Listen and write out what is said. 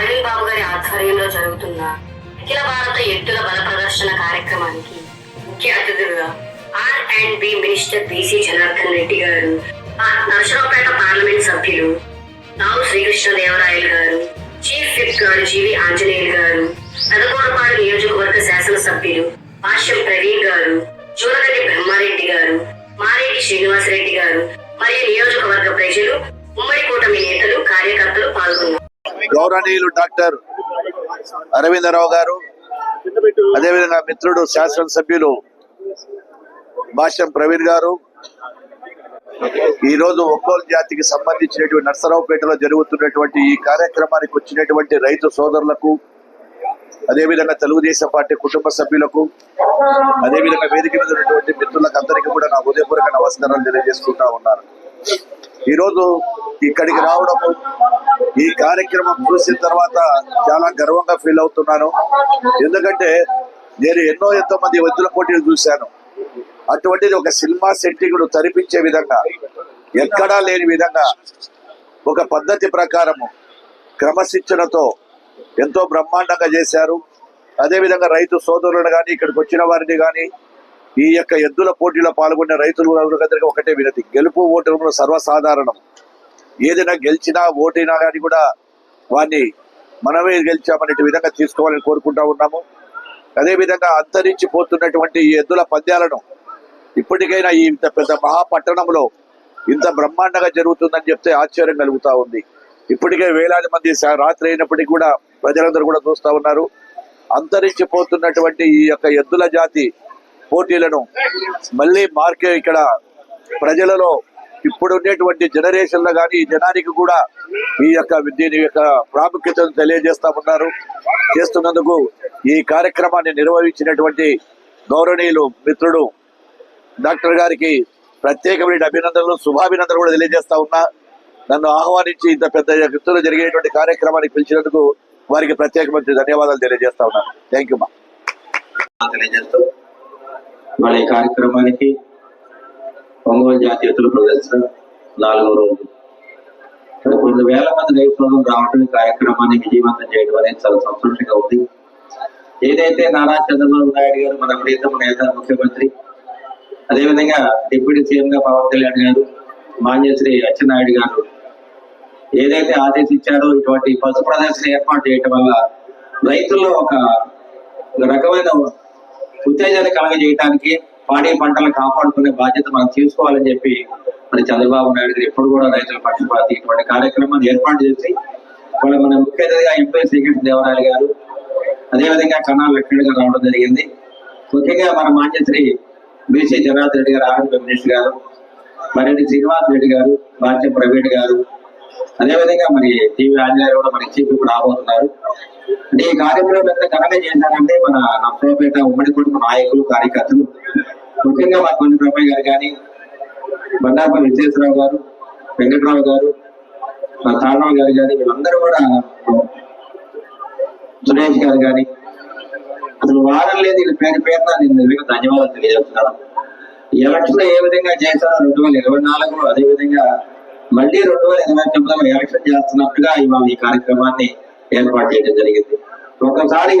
సభ్యులు అనిల్ బాబు గారి ఆధ్వర్యంలో జరుగుతున్న అఖిల భారత ఎత్తుల బల ప్రదర్శన కార్యక్రమానికి ముఖ్య అతిథులుగా R and B minister BC Janardhan Reddy garu ఆ నరసరావుపేట పార్లమెంట్ సభ్యులు రావు శ్రీకృష్ణదేవరాయలు గారు చీఫ్ విప్ గారు జీవి ఆంజనేయులు గారు పెదకోడపాడు నియోజకవర్గ శాసనసభ్యులు భాష్యం ప్రవీణ్ గారు జూలగడ్డి బ్రహ్మారెడ్డి గారు మారేటి శ్రీనివాసరెడ్డి గారు మరియు నియోజకవర్గ ప్రజలు ఉమ్మడి కూటమి నేతలు కార్యకర్తలు పాల్గొన్నారు. గౌరవనీయులు డాక్టర్ అరవిందరావు గారు అదేవిధంగా మిత్రుడు శాసనసభ్యులు భాష్యం ప్రవీణ్ గారు. ఈ రోజు ఒంగోలు జాతికి సంబంధించినటువంటి నర్సరావుపేటలో జరుగుతున్నటువంటి ఈ కార్యక్రమానికి వచ్చినటువంటి రైతు సోదరులకు అదేవిధంగా తెలుగుదేశం పార్టీ కుటుంబ సభ్యులకు అదేవిధంగా వేదిక మీద ఉన్నటువంటి మిత్రులకు అందరికీ కూడా నా హృదయపూర్వక నమస్కారాలు తెలియజేసుకుంటా ఉన్నారు ఈ రోజు ఇక్కడికి రావడము ఈ కార్యక్రమం చూసిన తర్వాత చాలా గర్వంగా ఫీల్ అవుతున్నాను. ఎందుకంటే నేను ఎన్నో ఎంతో మంది వద్దుల పోటీలు చూశాను. అటువంటిది ఒక సినిమా సెట్టింగ్ను తరిపించే విధంగా ఎక్కడా లేని విధంగా ఒక పద్ధతి ప్రకారము క్రమశిక్షణతో ఎంతో బ్రహ్మాండంగా చేశారు. అదేవిధంగా రైతు సోదరులను కానీ ఇక్కడికి వచ్చిన వారిని కానీ ఈ యొక్క ఎద్దుల పోటీలో పాల్గొన్న రైతులు ఒకటే వినతి. గెలుపు ఓటములు సర్వసాధారణం. ఏదైనా గెలిచినా ఓటైనా కానీ కూడా వాడిని మనమే గెలిచామనే విధంగా తీసుకోవాలని కోరుకుంటా ఉన్నాము. అదేవిధంగా అంతరించిపోతున్నటువంటి ఈ ఎద్దుల పంద్యాలను ఇప్పటికైనా ఈ ఇంత పెద్ద మహాపట్టణంలో ఇంత బ్రహ్మాండంగా జరుగుతుందని చెప్తే ఆశ్చర్యం కలుగుతా ఉంది. ఇప్పటికే వేలాది మంది రాత్రి అయినప్పటికీ కూడా ప్రజలందరూ కూడా చూస్తూ ఉన్నారు. అంతరించిపోతున్నటువంటి ఈ యొక్క ఎద్దుల జాతి పోటీలను మళ్ళీ మార్కే ఇక్కడ ప్రజలలో ఇప్పుడు ఉండేటువంటి జనరేషన్లో కానీ జనానికి కూడా ఈ యొక్క దీని యొక్క ప్రాముఖ్యతను తెలియజేస్తా ఉన్నారు. చేస్తున్నందుకు ఈ కార్యక్రమాన్ని నిర్వహించినటువంటి గౌరవనీయులు మిత్రుడు డాక్టర్ గారికి ప్రత్యేకమైన అభినందనలు శుభాభినందనలు కూడా తెలియజేస్తా ఉన్నా. నన్ను ఆహ్వానించి ఇంత పెద్ద ఎత్తున జరిగేటువంటి కార్యక్రమానికి పిలిచినందుకు వారికి ప్రత్యేకమైన ధన్యవాదాలు తెలియజేస్తా ఉన్నాను థ్యాంక్ యూ మా తెలియజేస్తూ వాళ్ళ కార్యక్రమానికి ఒంగోలు జాతీయతల ప్రదర్శన నాలుగో రోజు. కొన్ని వేల మంది రైతులను రావడం కార్యక్రమాన్ని విజయవంతం చేయడం అనేది చాలా సంతోషంగా ఉంది. ఏదైతే నారా చంద్రబాబు నాయుడు గారు మన ప్రీతమ నేత ముఖ్యమంత్రి అదేవిధంగా డిప్యూటీ సీఎం గా పవన్ కళ్యాణ్ గారు మాన్యశ్రీ అచ్చెన్నాయుడు గారు ఏదైతే ఆదేశించారో ఇటువంటి పశు ప్రదర్శన ఏర్పాటు చేయటం వల్ల రైతుల్లో ఒక ఒక రకమైన ఉత్తేజాన్ని కలగజేయడానికి పాడి పంటలను కాపాడుకునే బాధ్యత మనం తీసుకోవాలని చెప్పి మరి చంద్రబాబు నాయుడు గారు ఎప్పుడు కూడా రైతుల పక్షపాతి ఇటువంటి కార్యక్రమాన్ని ఏర్పాటు చేసి వాళ్ళ మన ముఖ్య అతిథిగా ఎంపీ శ్రీకృష్ణ దేవరాయలు గారు అదేవిధంగా కన్నా లక్ష్మణ్ గారు రావడం జరిగింది. ముఖ్యంగా మన మాన్యశ్రీ బీసీ జగన్నాథ్ రెడ్డి గారు ఆరోగ్య మినిస్టర్ గారు మరెడ్డి శ్రీనివాస్ రెడ్డి గారు భారత ప్రైవేట్ గారు అదేవిధంగా మరి టీవీ ఆంజనేయ కూడా మన చీఫ్ ఇప్పుడు రాబోతున్నారు. అంటే ఈ కార్యక్రమం ఎంత ఘనంగా చేశారంటే మన నర్సరావుపేట ఉమ్మడి కుటుంబ నాయకులు కార్యకర్తలు ముఖ్యంగా మా కొన్ని బ్రహ్మయ్య గారు కానీ బండాపల్లి విజయేశ్వరరావు గారు వెంకట్రావు గారు మా తాళరావు గారు కానీ వీళ్ళందరూ కూడా సురేష్ గారు కానీ అసలు వారం లేదు వీళ్ళ పేరు పేరున నేను నిజంగా ధన్యవాదాలు తెలియజేస్తున్నాను. ఈ ఎలక్షన్ ఏ విధంగా చేశారో రెండు వేల ఇరవై నాలుగు అదే విధంగా మళ్ళీ రెండు వేల ఇరవై తొమ్మిదిలో ఎలక్షన్ చేస్తున్నట్టుగా ఇవాళ ఈ కార్యక్రమాన్ని ఏర్పాటు చేయడం జరిగింది. ఒకసారి